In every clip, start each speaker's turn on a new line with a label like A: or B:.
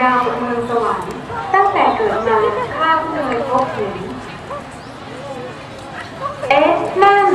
A: ดาวเมืองส
B: วรรค์ตั้งแต่เกิดมาข้าเพิ่งเคยพบเห็นเอ๊ะนั่น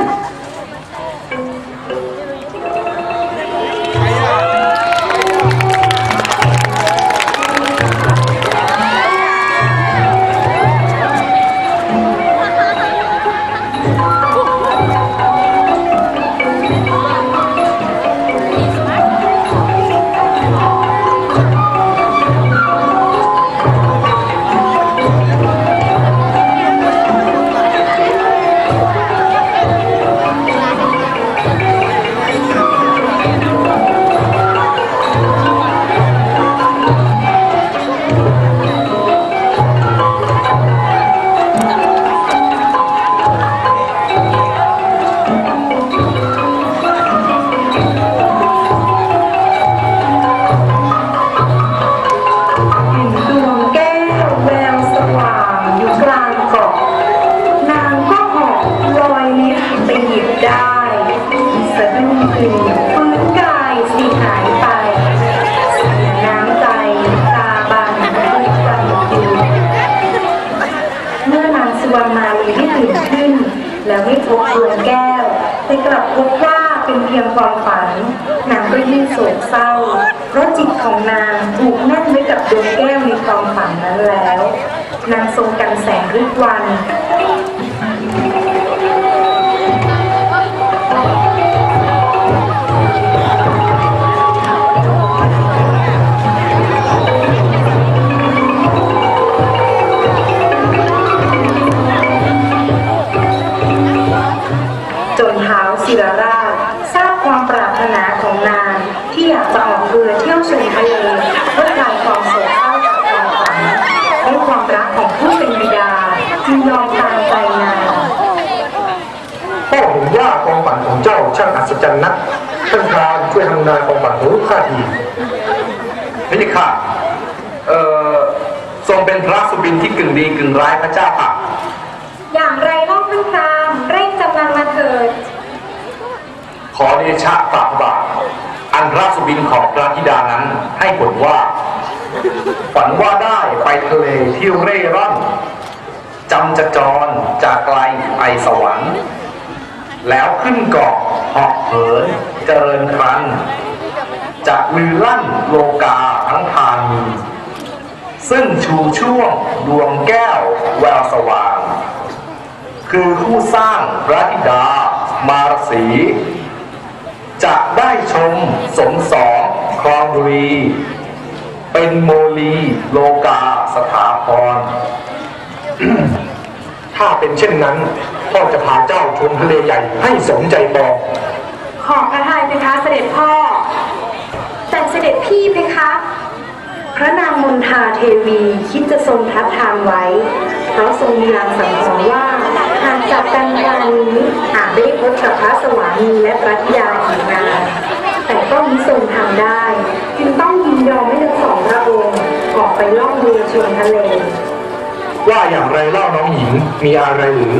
B: ศจรรย์นัก
C: ท่านพรานช่วยทำนายความฝันของลูกข้าที
D: พระยาค่ะเอ่อทรงเป็นพระสุบินที่กึ่งดีกึ่งร้ายพระเจ้าค่ะ
B: อย่างไรเล่าท่านพรามเร่งจำนันมาเถิด
D: ขอเดชะฝ่าพระบาทอันพระสุบินของพระธิดานั้นให้ผลว่า ฝันว่าได้ไปทะเลที่เร่ร่อนจำจะจรจากไกลไปสวรรค์ แล้วขึ้นเกาะเหาะเหินเจริญครันจะลือลั่นโลกาทั้งทานีซึ่งชูช่วงดวงแก้วแววสว่าง คือผู้สร้างพระธิดา มารสี จะได้ชมสมสองครองบุรี เป็นโมลีโลกาสถาพร
C: ถ้าเป็นเช่นนั้นพ่อจะพาเจ้าชมทะเลใหญ่ให้สมใจปอง
B: ขอพระทัยเพคะเสด็จพ่อ แต่เสด็จพี่เพคะ พระนางมนทาเทวีคิดจะทรงทับทามไว้ เพราะทรงมีลางสังหรณ์ว่าหากจากกันคราวนี้อาจไม่ได้พบกับพระสวามีและพระธิดาอีกนานแต่ก็มิทรงทำได้ จึงต้องยินยอมให้ทั้งสองพระองค์ออกไปล่องเรือชมทะเล
C: ว่าอย่างไรเล่าน้องหญิงมีอะไรหรือ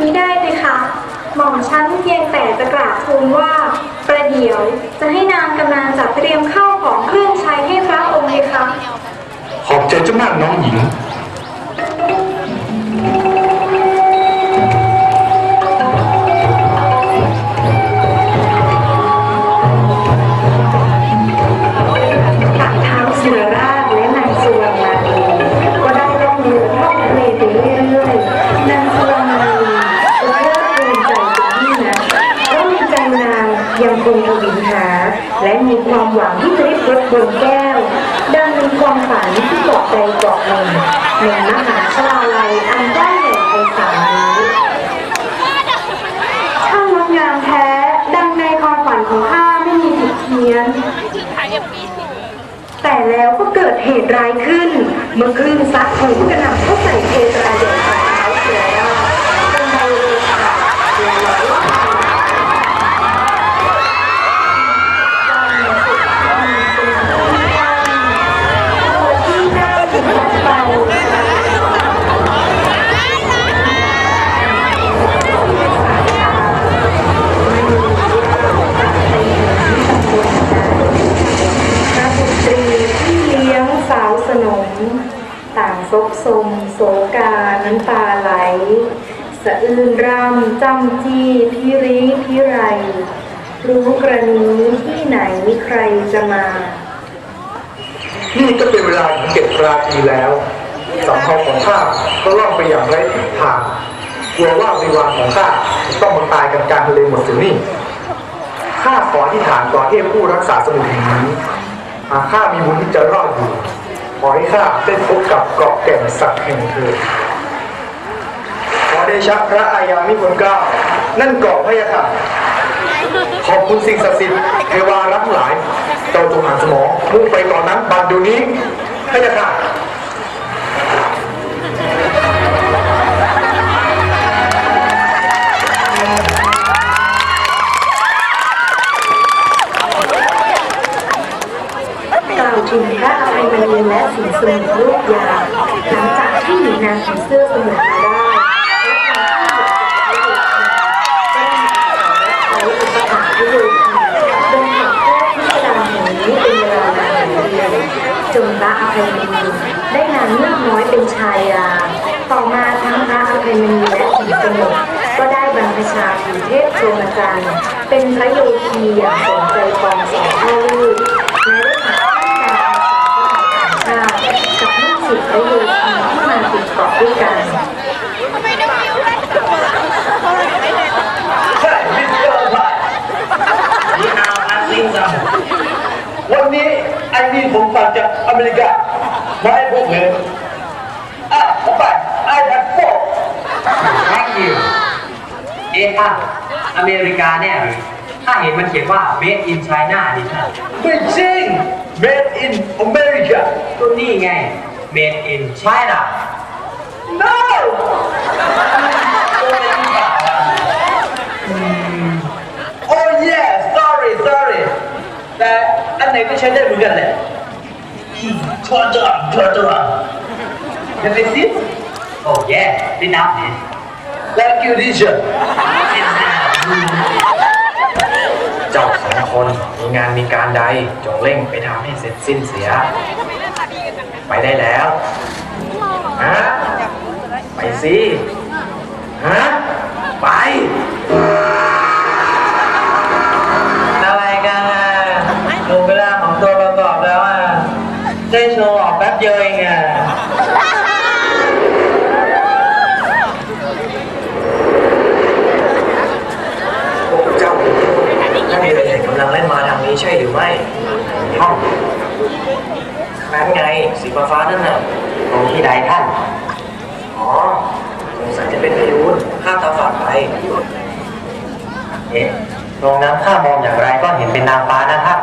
B: มิได้เลยค่ะ หม่อมฉันเพียงแต่จะกราบทูลว่า ประเดี๋ยวจะให้นางกำลังจัดเตรียมข้าวของเครื่องใช้ให้พระองค์เลยค่ะ
C: ขอบใจเจ้ามากน้องหญิง
B: ความหวังที่จะได้พบดวงแก้ว ดังมีความฝันที่เกาะใดเกาะหนึ่งในมหาชลาลัยอันได้ใหญ่ไพศาลนี้ช่างดงามแท้ ดังในความฝันของข้าไม่มีผิดเพี้ยนแต่แล้วก็เกิดเหตุร้ายขึ้น เมื่อคลื่นซัดถูกกระหน่ำเข้าใส่ ซบทรงโศกา น้ำตาไหล สะอื้นรำจำจี้พิริพิไร รู้กระนี้ที่ไหนใครจะมา
D: นี่ก็เป็นเวลาถึงเจ็ดราตรีแล้วสำเภาของข้าก็ล่องไปอย่างไร้ทิศทางกลัวว่าบริวาของข้าจะต้องมาตายกันกลารทะเลหมดสินี่ข้าขอที่ฐานต่อเทพผู้รักษาสมุทรแห่งนี้หากข้ามีบุญที่จะรอดอยู่ ขอให้ข้าได้พบกับเกาะแก่นสักแห่งเถิดขอเดชะพระอายามิพลเก้า นั่นเกาะพระยาค่ะ ขอบคุณสิ่งศักดิ์สิทธิ์เทวารักหลาย เจ้าจงหันสมองมุ่งไปตอนนั้นบัดเดี๋ยวนี้พระยาค่ะ
B: กล่าวถึงพระ อภัยมณีและสินสมุทรรูปยาหลังจากที่หนีนางผีเสื้อสมุทรมาได้และทางที่เหลือจากพระโยคีได้อุปถัมภ์พระโยคีเดินขับแคบพิรแห่งลานานหลายเดือนจนพระอภัยมณีได้นางเงือกน้อยเป็นชายาต่อมาทั้งพระอภัยมณีและสินสมุทก็ได้บรรพชาถือเทพโชมจันทร์เป็นพระโยคีอย่างสมใจปองสองพ่อลูก กาะด้วยกัน
E: ใช่มิสเตอร์พายนี่นาวอันซิงซัมวันนี้ไอ้นี่ผมฟังจากอเมริกามาให้พวกเธออะผมไปไอ้ทันโฟ
F: Thank you เอ๊ะท่านอเมริกาเนี่ยหรือถ้าเห็นมันเขียนว่า made in China นี่ท่าน
E: ไม่จริง made in America
F: ก็นี่ไง made in China
E: no โอ้ yeah sorry sorry แต่อันไหนก็ใช้ได้เหมือนกันแหละทอดอนทอดอนเห็นไหมสิ
F: oh yeah ได้นับดิ
E: Thank you teacher
G: เจ้าสองคนมีงานมีการใดจงเร่งไปทำให้เสร็จสิ้นเสีย ไปได้แล้วฮะไป สิฮะไป
F: อะไรกันอะดูเวลาของตัวประกอบแล้วอะได้โชว์ออกแป๊บเดียวเองอะ
G: พวกเจ้าถ้ามีอะไรกำลังเล่นมาทางนี้ใช่หรือไม่ห้องนั้นไงสีฟ้าฟ้านั่นน่ะ
F: ตรงที่ใดท่าน
G: อ๋อสงสัยจะเป็นพายุนข้ามตาฝาดไป
F: เอ๊ะ ตรงนั้นข้ามองอย่างไรก็เห็นเป็นนางฟ้านะครับ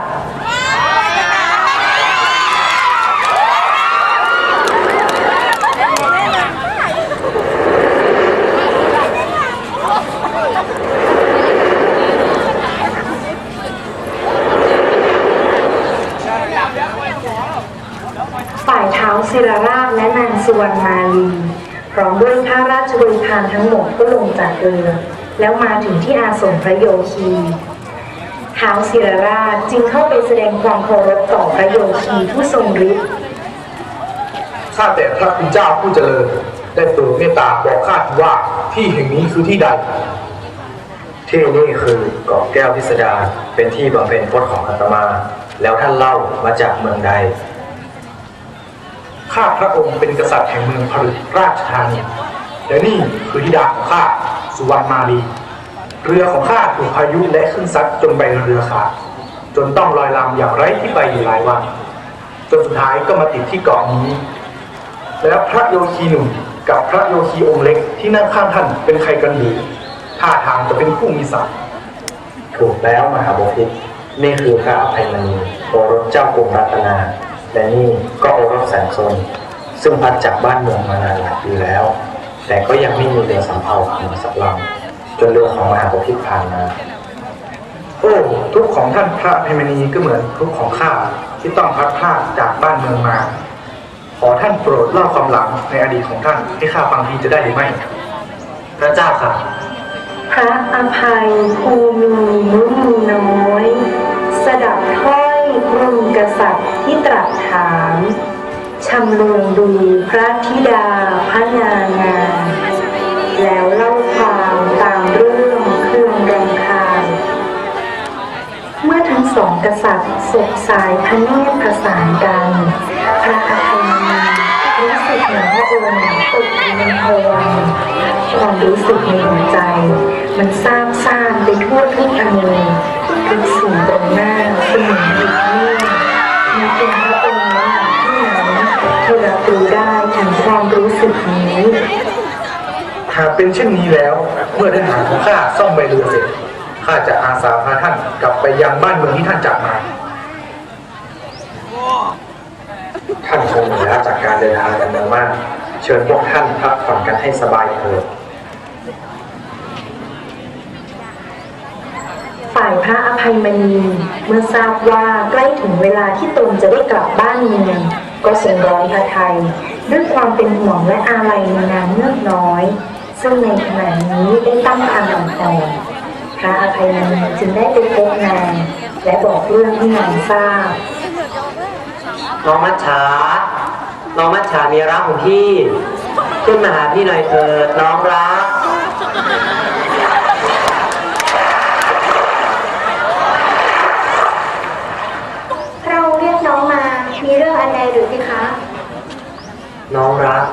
B: ฝ่ายเท้าศิรราชและนางสุวรรณมาลีพร้อมด้วยข้าราชบริพารทั้งหมดก็ลงจากเรือ แล้วมาถึงที่อาสมพระโยคีเท้าศิรราชจึงเข้าไปแสดงความเคารพต่อพระโยคีผู้ทรงฤทธิ์
D: ข้าแต่พระคุณเจ้าผู้เจริญได้โปรดเมตตาบอกข้าทีว่าที่แห่งนี้คือที่ใด
G: ที่นี่คือเกาะแก้วพิสดารเป็นที่บำเพ็ญพจน์ของอาตมา แล้วท่านเล่ามาจากเมืองใด
D: ข้าพระองค์เป็นกษัตริย์แห่งเมืองผลึกราชธานีและนี่คือธิดาของข้า สุวรรณมาลี เรือของข้าถูกพายุและคลื่นซัดจนใบเรือขาดจนต้องลอยลำอย่างไร้ที่ไปอยู่หลายวันจนสุดท้ายก็มาติดที่เกาะนี้ แล้วพระโยคีหนุ่มกับพระโยคีองค์เล็กที่นั่งข้างท่านเป็นใครกันหรือท่าทางจะเป็นผู้มีศักดิ์
G: ถูกแล้วมหาบพิตรนี่คือพระอภัยมณีโอรสเจ้ากรุงรัตนา และนี่ก็โอรสแสนทรซึ่งพัดจากบ้านเมืองมานานหลายปีแล้ว แต่ก็ยังไม่มีเรือสำเภาของสักลำจนเรือของมหาบพิตรผ่านมา
D: โอ้ทุกของท่านพระอภัยมณีก็เหมือนทุกของข้าที่ต้องพัดพรากจากบ้านเมืองมา ขอท่านโปรดเล่าความหลังในอดีตของท่านให้ข้าฟังทีจะได้หรือไม่
G: พระเจ้าค่ะ
B: พระอภัยภูมีมุนีน้อย สดับถ้อยรุงกษัตริย์ที่ตรัสถาม ชำเลืองดูพระธิดาพระนางามแล้วเล่าความตามเรื่องเครื่องรำคาญเมื่อทั้งสองกษัตริย์สบสายพระเนตรประสานกัน พระอภัยมณีรู้สึกเหมือนพระองค์ตกอยู่ในภวังค์ความรู้สึกในหัวใจ มันซาบซ่านไปทั่วทุกอนูทุกสิ่งตรงหน้า เป็
D: นเช่นนี้แล้ว เมื่อทหาของข้าซ่อมใบเรือเสร็จข้าจะอาสาพาท่านกลับไปยังบ้านเมืองที่ท่านจากมา
G: ท่านคงเหนื่อยล้าจากการเดินทางกันมามาก เชิญพวกท่านพักผ่อนกันให้สบายเถิด
B: ฝ่ายพระอภัยมณีเมื่อทราบว่าใกล้ถึงเวลาที่ตนจะได้กลับบ้านเมืองก็ทรงร้อนพระไทย ด้วยความเป็นห่วงและอาลัยในนางเงือกน้อย ซึ่งในขณะนี้ได้ตั้งครรภ์อ่อนๆพระอภัยมณีจึงได้ไปพบนางและบอกเรื่องที่นางทราบ
F: น้องมัชชา น้องมัชชามีรักของพี่ ขึ้นมาหาพี่หน่อยเถิดน้องรัก
H: เราเรียกน้องมา มีเรื่องอันใดหรือพี่คะ
F: น้องรัก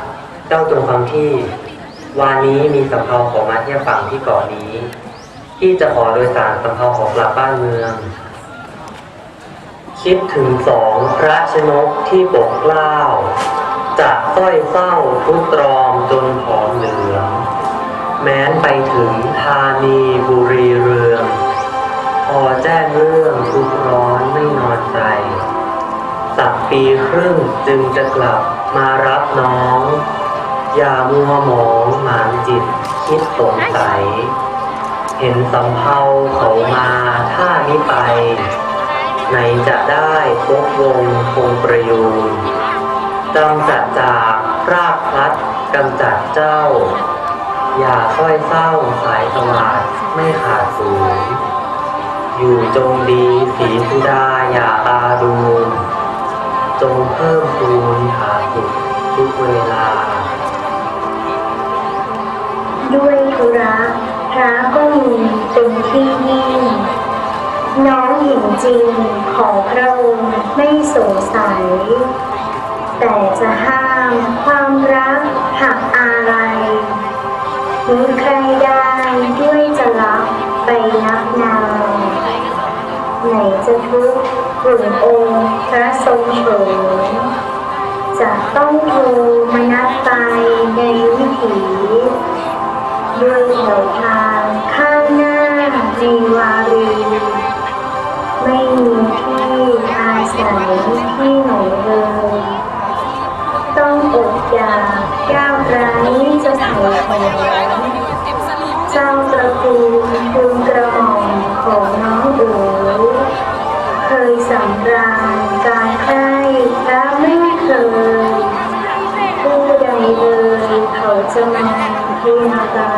F: เจ้าจงฟังที่ วานนี้มีสำเภาขอมาเที่ยวฝั่งที่เกาะนี้ ที่จะขอโดยสารสำเภาของกลับบ้านเมือง คิดถึงสองพระชนกที่ปกเกล้าจะสร้อยเศร้าทุกตรอมจนผอมเหลือง แม้นไปถึงธานีบุรีเรือง พอแจ้งเรื่องทุกร้อนไม่นอนใจ สักปีครึ่งจึงจะกลับมารับน้อง อย่ามัวหมองหมานจิตคิดสงสัย เห็นสำเภาเขามาถ้านี้ไปไหนจะได้พบวงคงประยูนจำจัดจากรากพลัดกำจัดเจ้า อย่าค่อยเศร้าสายสวัสดไม่ขาดสูญอยู่จงดีสีสุดาอย่าตาดูนจงเพิ่มพูนหาสุขทุกเวลา
B: ระพระก็มีเป็นที่ยิ่งน้องหญิงจริงของพระองค์ไม่สงสัย แต่จะห้ามความรักหักอะไรมีใครได้ด้วยจะรักไปนักนาไหนจะทุกข์กลุ่มองค์พระทรงโฉมจะต้องโทมนัสไป ที่ไหนเลยต้องอดอยากก้าวไร้จะไถ่ของเจ้าตระกูลภูมิกระหม่อมของน้องเอ๋ยเคยสำราญการใคร่และไม่เคยผู้ใดเลยเขาจะมาเพียงกา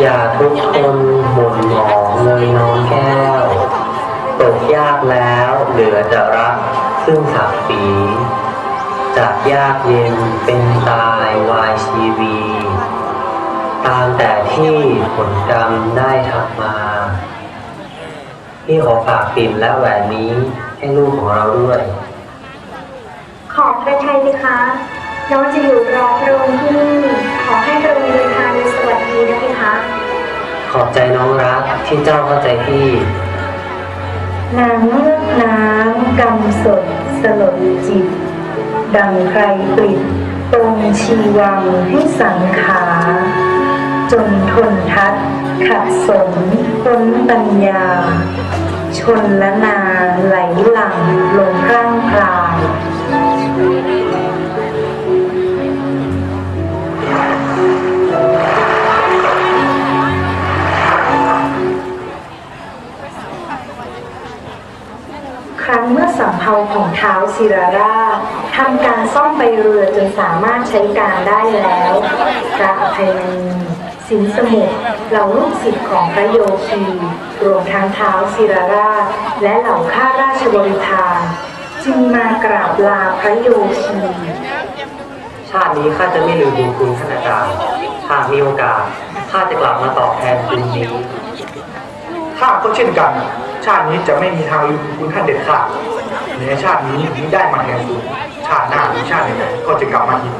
F: อย่าทุกคนหม่นหมองเลยน้องแก้วตกยากแล้ว เหลือจะรักซึ่งศักดิ์ศรีจากยากเย็นเป็นตายวายชีวี ตามแต่ที่ผลกรรมได้ทักมาพี่ขอฝากปิ่นและแหวนนี้ให้ลูกของเราด้วย
B: ขอบพระทัยสิคะน้องจะอยู่รอพระองค์ที่นี่ขอให้พระองค์เดินทางโดยสวัสดีนะพี่คะ
F: ขอบใจน้องรักที่เจ้าเข้าใจพี่
B: นางเงือกน้ำกำสดสลดจิต ดังใครปลิดตรงชีวังให้สังขา จนทนทัด ขัดสนพ้นปัญญา ชนละนาไหลหลังลงข้างพลาย รั้งเมื่อสำเภาของเท้าวศิราราชทำการซ่อมใบเรือจนสามารถใช้การได้แล้วพระอภัยมณีสินสมุทรเหล่าลูกศิษย์ของพระโยคีรวมทั้งเท้าวศิราราช และเหล่าข้าราชบริพารจึงมากราบลาพระโยคี
F: ชาตินี้ข้าจะไม่ลืมบุญคุณท่านอาจารย์หากมีโอกาสข้าจะกลับมาตอบแทนคุณนี้
D: ข้าก็เช่นกัน ชาตินี้จะไม่มีทางลืมคุณท่านเด็ดขาดในชาตินี้มิได้มาแทนคุณชาติหน้าหรือชาติไหนๆก็จะกลับมาอีก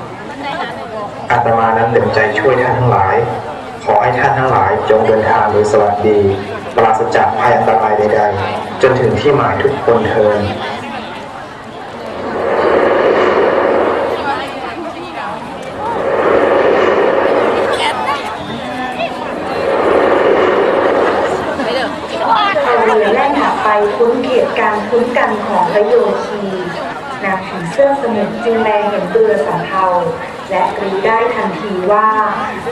E: อาตมานั้นเต็มใจช่วยท่านทั้งหลาย ขอให้ท่านทั้งหลายจงเดินทางโดยสวัสดี ปราศจากภัยอันตรายใดๆ จนถึงที่หมายทุกคนเทิน
B: เอาเรือแไปคุ้นเขตการคุ้นกันของพระโยคีนางผีเสื้อสมุทรจึงแลเห็นเรือสำเภาและรู้ได้ทันทีว่า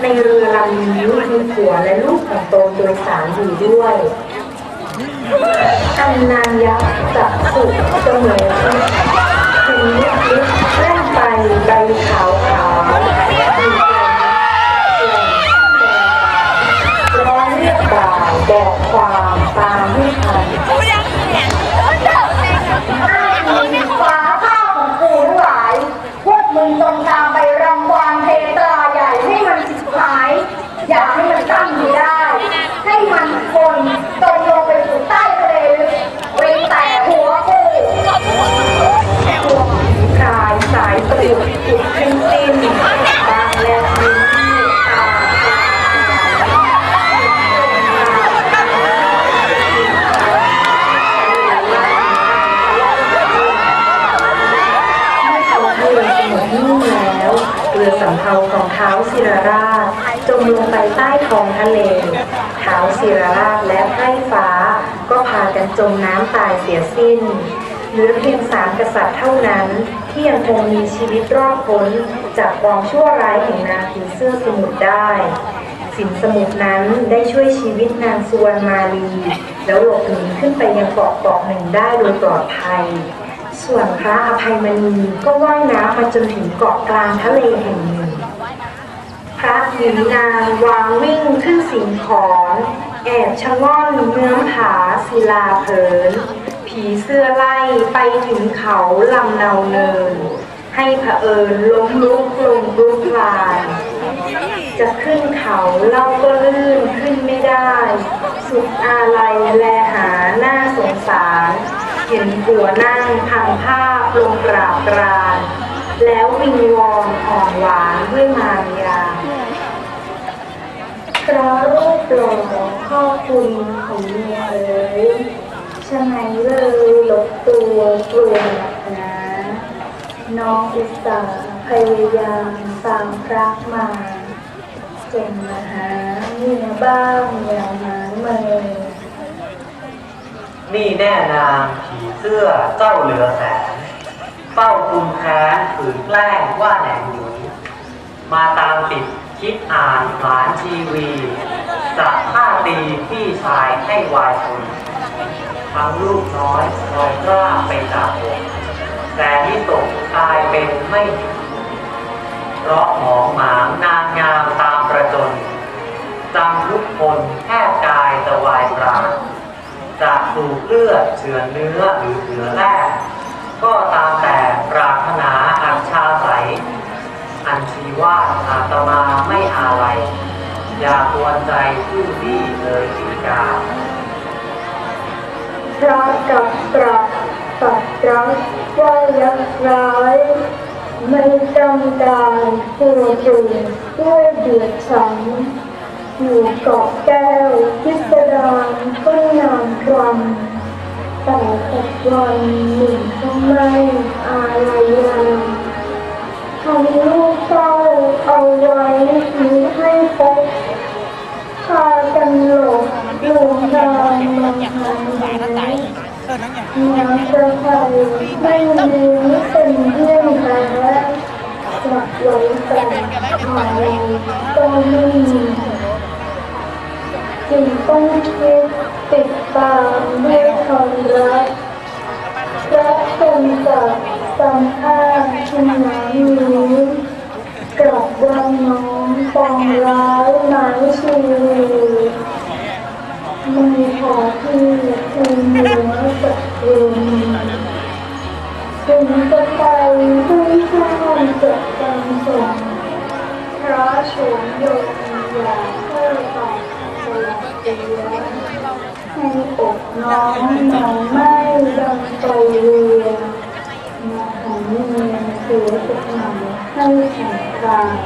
B: ในเรือลำนี้มีผัวและลูกของตนโดยสารอยู่ด้วยอันนานยักษ์จับสุกเสมอเห็นลิบลิบแล่นไปใบขา
H: จมน้ำ
B: ตายเสียสิ้นหลือเพียงสามกษัตริย์เท่านั้น ที่ยังคงมีชีวิตรอดพ้นจากกองชั่วร้ายแห่งนางผีเสื้อสมุทรได้สินสมุทรนั้นได้ช่วยชีวิตนางสุวรรณมาลี แล้วหลบหนีขึ้นไปยังเกาะเกาะหนึ่งได้โดยปลอดภัย ส่วนพระอภัยมณีก็ว่ายน้ำมาจนถึงเกาะกลางทะเลแห่งหนึ่ง พระหญิงนางวางวิ่งขึ้นสิงขอนแอบชะง่อนเนื้อผาศิลาเผิน ผีเสื้อไล่ไปถึงเขาลำเนาเนิน ให้เผอิญล้มลุกลงลุกลาน จะขึ้นเขาเล่าก็ลื่นขึ้นไม่ได้ สุดอาลัยแลหาหน้าสงสาร เห็นผัวนั่งพังผ้าพลงกราบกรานแล้ววิงวอนอ่อนหวานด้วยมารยา พระรูปหล่อพ่อคุณของเมียเอ๋ยฉะไหนเลยลบตัวกลัวหนักนาน้องอุตส่าห์พยายามตามรักมาจนมาหาเมียบ้างอย่าหมาเมย
F: นี่แน่นางผีเสื้อเจ้าเหลือแสนเฝ้าคุมแค้นขืนแกล้งว่าแหนงหนุนมาตามติด คิดอ่านหลานทีวีจะฆ่าตีพี่ชายให้วายชนทั้งลูกน้อยลอยกล้าไปจากอกแต่ที่ตกตายเป็นไม่เพราะหมองหมางนางงามตามประจนจำทุกคนแทบกายจะวายปราจะสูบเลือดเฉือนเนื้อหรือเนื้อแร่ก็ตามแต่ปรารถนาอัญชาใส อันชีว่าอาตมาไม่อาลัยอย่ากวนใจผู้ที่เลยสีกา
B: พระกับตรัสตัดรักว่ายักร้ายไม่จำการตัวจุนด้วยเดือดฉันอยู่เกาะแก้วพิสดารก็นานครันไป
H: แต่สักวันหนึ่งต้องไม่อะไรยังทำลูก เอาไว้มีให้พบพากันหลบลวงทางมาหาแม่มาจะใครไม่รู้เป็นเพื่อนแท้จับไว้แต่อะไรก็ไม่มีจึงต้องคิดติดตามด้วยความรักรักจนจากสำอ้าษณ์ชนะนี้ กลับวันน้องปองร้ายหมายชีวิตไม่ขอที่คืนเหนือสักเองถึงจะไปด้วยข้ามจะจำส่งพระโฉมยงอย่าเพื่อต่อสลับเดียวให้อกน้องหนองไม่ดังไปเรือมาของเมีย เสือสุดหนังให้แข็งกาย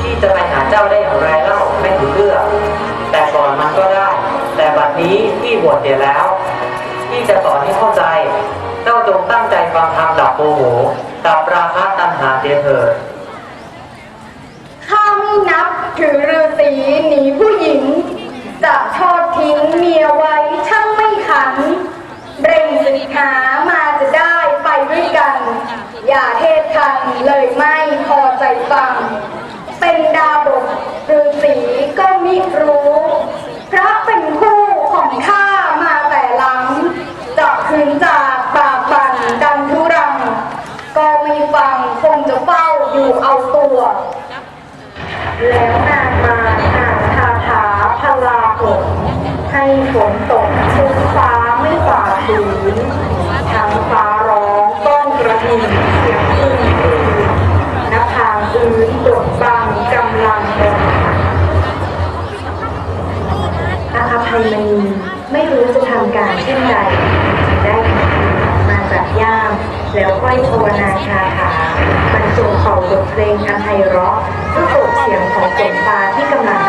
F: ที่จะไปหาเจ้าได้อย่างไรเล่าไม่ถือเลือกแต่ก่อนมันก็ได้ แต่บัดนี้พี่บวชเสียแล้วพี่จะสอนให้เข้าใจ เจ้าจงตั้งใจฟังธรรมดับโมโหดับราคะตัณหาเสียเถิด
H: ข้าไม่นับถือฤาษีหนีผู้หญิง จะทอดทิ้งเมียไว้ช่างไม่ขันเร่งสิหามาจะได้ไปด้วยกัน อย่าเทศทันเลยไม่พอใจฟัง เป็นดาบทฤาษีก็มิรู้ พระเป็นคู่ของข้ามาแต่หลังจะคืนจากปากบันดันทุรัง ก็ไม่ฟังคงจะเฝ้าอยู่เอาตัว แล้วนางมาอ่านคาถาพลาหกให้ฝนตกชุกฟ้าไม่ฝ่าฝืนทางฟ้าร้องก้องกระหึ่ม อา
B: คาภัยมณีไม่รู้จะทำการเช่นใดจึงได้ขอมาจากย่าม แล้วค่อยภาวนาคาถาบรรจงเป่าบทเพลงอันไพเราะเพื่อโปรดเสียงของฝนฟ้าที่กำลัง